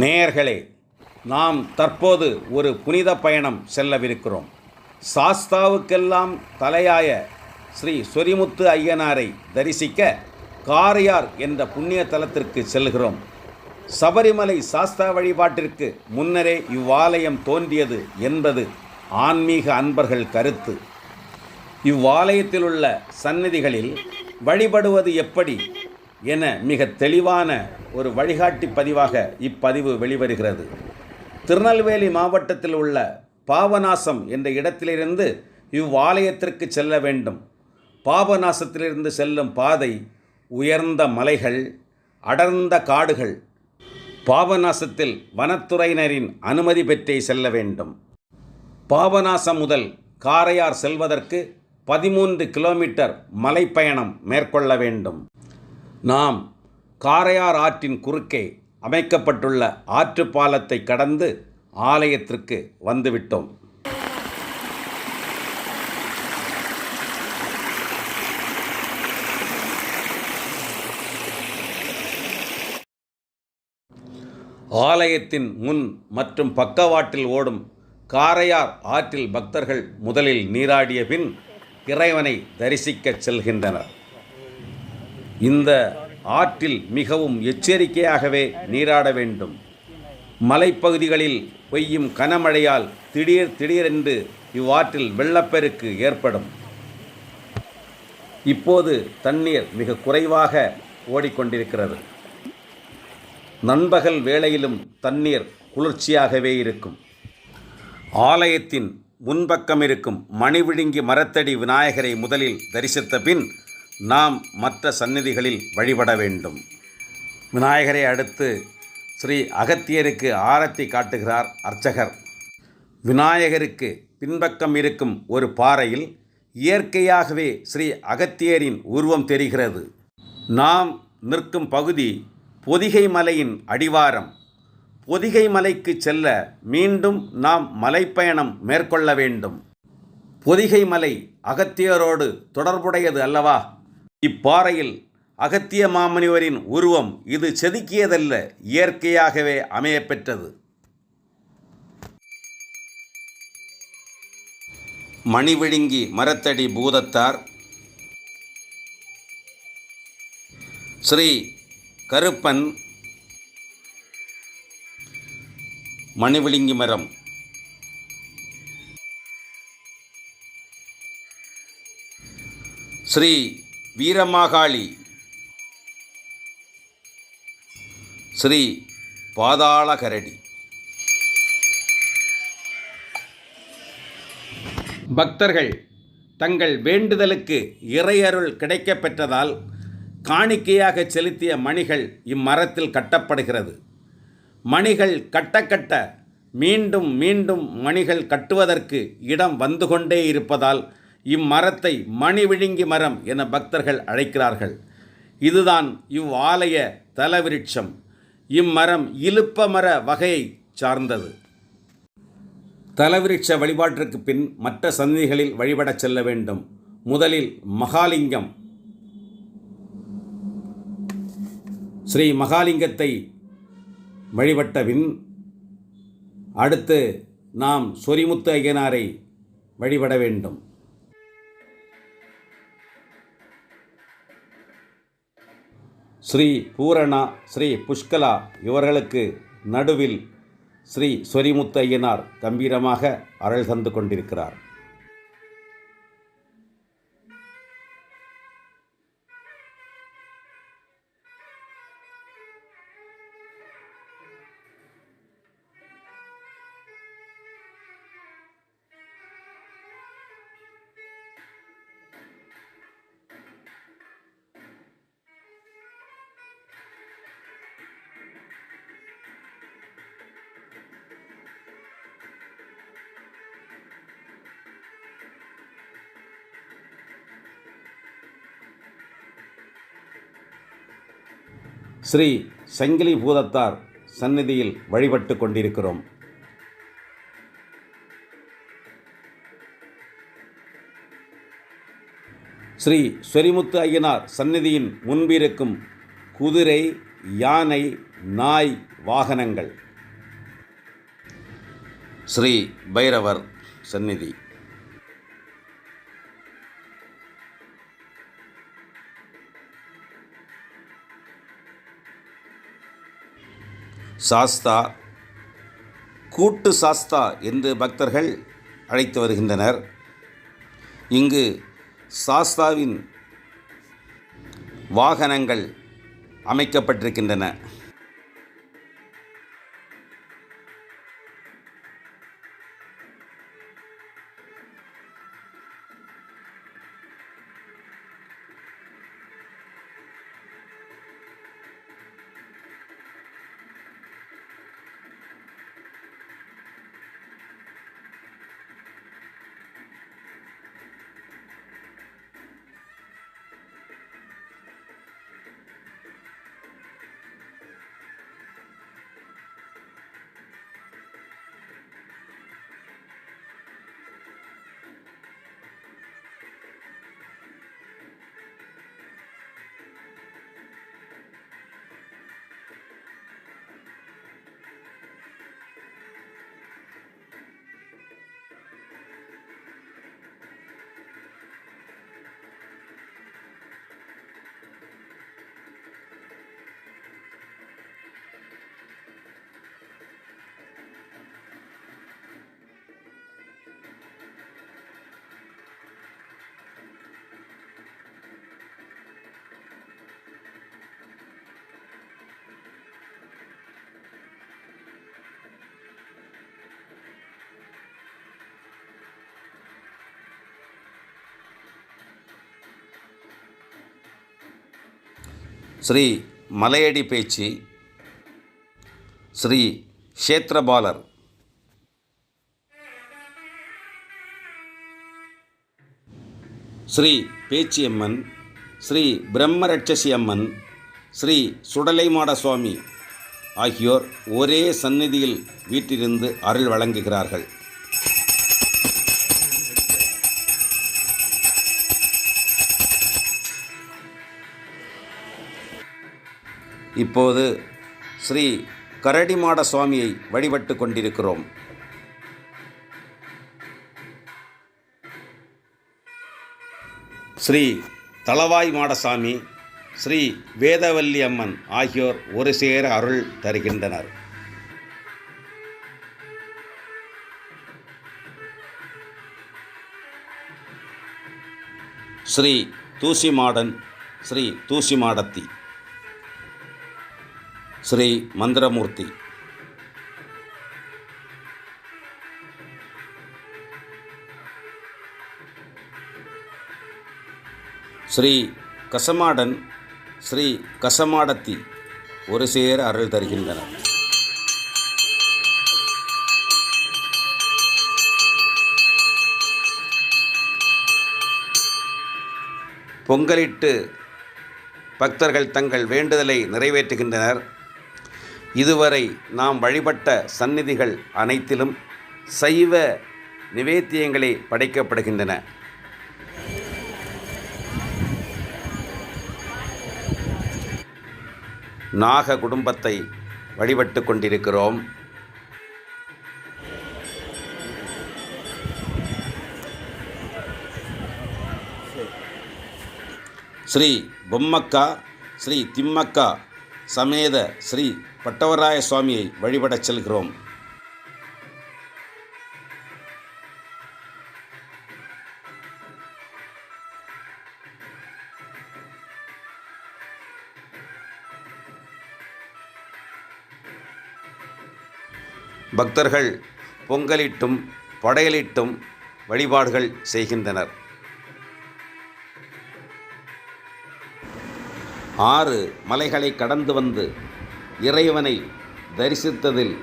நேயர்களே நாம் தற்போது ஒரு புனித பயணம் செல்லவிருக்கிறோம். சாஸ்தாவுக்கெல்லாம் தலையாய ஸ்ரீ சொரிமுத்து ஐயனாரை தரிசிக்க காரையார் என்ற புண்ணிய தலத்திற்கு செல்கிறோம். சபரிமலை சாஸ்தா வழிபாட்டிற்கு முன்னரே இவ்வாலயம் தோன்றியது என்பது ஆன்மீக அன்பர்கள் கருத்து. இவ்வாலயத்திலுள்ள சந்நிதிகளில் வழிபடுவது எப்படி? என மிக தெளிவான ஒரு வழிகாட்டி பதிவாக இப்பதிவு வெளிவருகிறது. திருநெல்வேலி மாவட்டத்தில் உள்ள பாபநாசம் என்ற இடத்திலிருந்து இவ்வாலயத்திற்கு செல்ல வேண்டும். பாபநாசத்திலிருந்து செல்லும் பாதை உயர்ந்த மலைகள் அடர்ந்த காடுகள். பாபநாசத்தில் வனத்துறையினரின் அனுமதி பெற்றே செல்ல வேண்டும். பாபநாசம் முதல் காரையார் செல்வதற்கு பதிமூன்று கிலோமீட்டர் மலைப்பயணம் மேற்கொள்ள வேண்டும். நாம் காரையார் ஆற்றின் குறுக்கே அமைக்கப்பட்டுள்ள ஆற்று பாலத்தை கடந்து ஆலயத்திற்கு வந்துவிட்டோம். ஆலயத்தின் முன் மற்றும் பக்கவாட்டில் ஓடும் காரையார் ஆற்றில் பக்தர்கள் முதலில் நீராடிய பின் இறைவனை தரிசிக்கச் செல்கின்றனர். இந்த ஆற்றில் மிகவும் எச்சரிக்கையாகவே நீராட வேண்டும். மலைப்பகுதிகளில் பெய்யும் கனமழையால் திடீர் திடீரென்று இவ்வாற்றில் வெள்ளப்பெருக்கு ஏற்படும். இப்போது தண்ணீர் மிக குறைவாக ஓடிக்கொண்டிருக்கிறது. நண்பகல் வேளையிலும் தண்ணீர் குளிர்ச்சியாகவே இருக்கும். ஆலயத்தின் முன்பக்கம் இருக்கும் மணிவிழுங்கி மரத்தடி விநாயகரை முதலில் தரிசித்த பின் நாம் மற்ற சந்நிதிகளில் வழிபட வேண்டும். விநாயகரை அடுத்து ஸ்ரீ அகத்தியருக்கு ஆரத்தி காட்டுகிறார் அர்ச்சகர். விநாயகருக்கு பின்பக்கம் இருக்கும் ஒரு பாறையில் இயற்கையாகவே ஸ்ரீ அகத்தியரின் உருவம் தெரிகிறது. நாம் நிற்கும் பகுதி பொதிகை மலையின் அடிவாரம். பொதிகை மலைக்கு செல்ல மீண்டும் நாம் மலைப்பயணம் மேற்கொள்ள வேண்டும். பொதிகை மலை அகத்தியரோடு தொடர்புடையது அல்லவா? இப்பாறையில் அகத்திய மாமுனிவரின் உருவம் இது செதுக்கியதல்ல இயற்கையாகவே அமையப்பெற்றது. மணிவிழுங்கி மரத்தடி பூதத்தார் ஸ்ரீ கருப்பன் மணிவிழுங்கி மரம். ஸ்ரீ வீரமாகாளி. ஸ்ரீ பாதாளகரடி. பக்தர்கள் தங்கள் வேண்டுதலுக்கு இறையருள் கிடைக்கப் பெற்றதால் காணிக்கையாக செலுத்திய மணிகள் இம்மரத்தில் கட்டப்படுகிறது. மணிகள் கட்ட கட்ட மீண்டும் மீண்டும் மணிகள் கட்டுவதற்கு இடம் வந்து கொண்டே இருப்பதால் இம்மரத்தை மணி விழுங்கி மரம் என பக்தர்கள் அழைக்கிறார்கள். இதுதான் இவ்வாலய தலவிருட்சம். இம்மரம் இலுப்ப மர வகையை சார்ந்தது. தலவிருட்ச வழிபாட்டிற்கு பின் மற்ற சந்நிதிகளில் வழிபடச் செல்ல வேண்டும். முதலில் மகாலிங்கம். ஸ்ரீ மகாலிங்கத்தை வழிபட்டபின் அடுத்து நாம் சொரிமுத்து ஐயனாரை வழிபட வேண்டும். ஸ்ரீ பூரணா ஸ்ரீ புஷ்கலா இவர்களுக்கு நடுவில் ஸ்ரீ சொரிமுத்தையனார் கம்பீரமாக அருள் தந்து கொண்டிருக்கிறார். ஸ்ரீ சங்கிலி பூதத்தார் சந்நிதியில் வழிபட்டு கொண்டிருக்கிறோம். ஸ்ரீ ஸ்வரிமுத்து ஐயனார் சந்நிதியின் முன்பிருக்கும் குதிரை யானை நாய் வாகனங்கள். ஸ்ரீ பைரவர் சந்நிதி. சாஸ்தா கூட்டு சாஸ்தா என்று பக்தர்கள் அழைத்து வருகின்றனர். இங்கு சாஸ்தாவின் வாகனங்கள் அமைக்கப்பட்டிருக்கின்றன. ஸ்ரீ மலையடி பேச்சு ஸ்ரீ க்ஷேத்ரபாலர் ஸ்ரீ பேச்சியம்மன் ஸ்ரீ பிரம்மரட்சசி அம்மன் ஸ்ரீ சுடலைமாட சுவாமி ஆகியோர் ஒரே சந்நிதியில் வீட்டிலிருந்து அருள் வழங்குகிறார்கள். இப்போது ஸ்ரீ கரடிமாட சுவாமியை வழிபட்டு கொண்டிருக்கிறோம். ஸ்ரீ தளவாய் மாடசாமி ஸ்ரீ வேதவல்லி அம்மன் ஆகியோர் ஒரு சேர அருள் தருகின்றனர். ஸ்ரீ தூசி மாடன் ஸ்ரீ தூசி மாடத்தி ஸ்ரீ மந்திரமூர்த்தி. ஸ்ரீ கசமாடன் ஸ்ரீ கசமாடத்தி ஒரு சேர் அருள் தருகின்றனர் பொங்கலிட்டு பக்தர்கள் தங்கள் வேண்டுதலை நிறைவேற்றுகின்றனர். இதுவரை நாம் வழிபட்ட சந்நிதிகள் அனைத்திலும் சைவ நிவேத்தியங்களே படைக்கப்படுகின்றன. நாக குடும்பத்தை வழிபட்டு கொண்டிருக்கிறோம். ஸ்ரீ பொம்மக்கா ஸ்ரீ திம்மக்கா சமேத ஸ்ரீ பட்டவராய சுவாமியை வழிபடச் செல்கிறோம். பக்தர்கள் பொங்கலிட்டும் படையலிட்டும் வழிபாடுகள் செய்கின்றனர். ஆறு மலைகளை கடந்து வந்து இறைவனை தரிசித்ததில்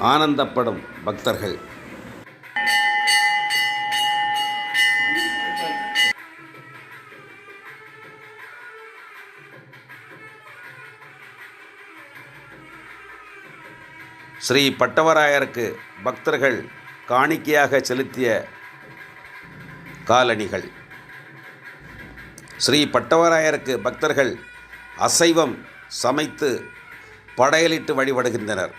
ஆனந்தப்படும் பக்தர்கள். ஸ்ரீ பட்டவராயருக்கு பக்தர்கள் காணிக்கையாக செலுத்திய காலணிகள். ஸ்ரீ பட்டவராயருக்கு பக்தர்கள் அசைவம் சமைத்து படையலிட்டு வழிபடுகின்றனர்.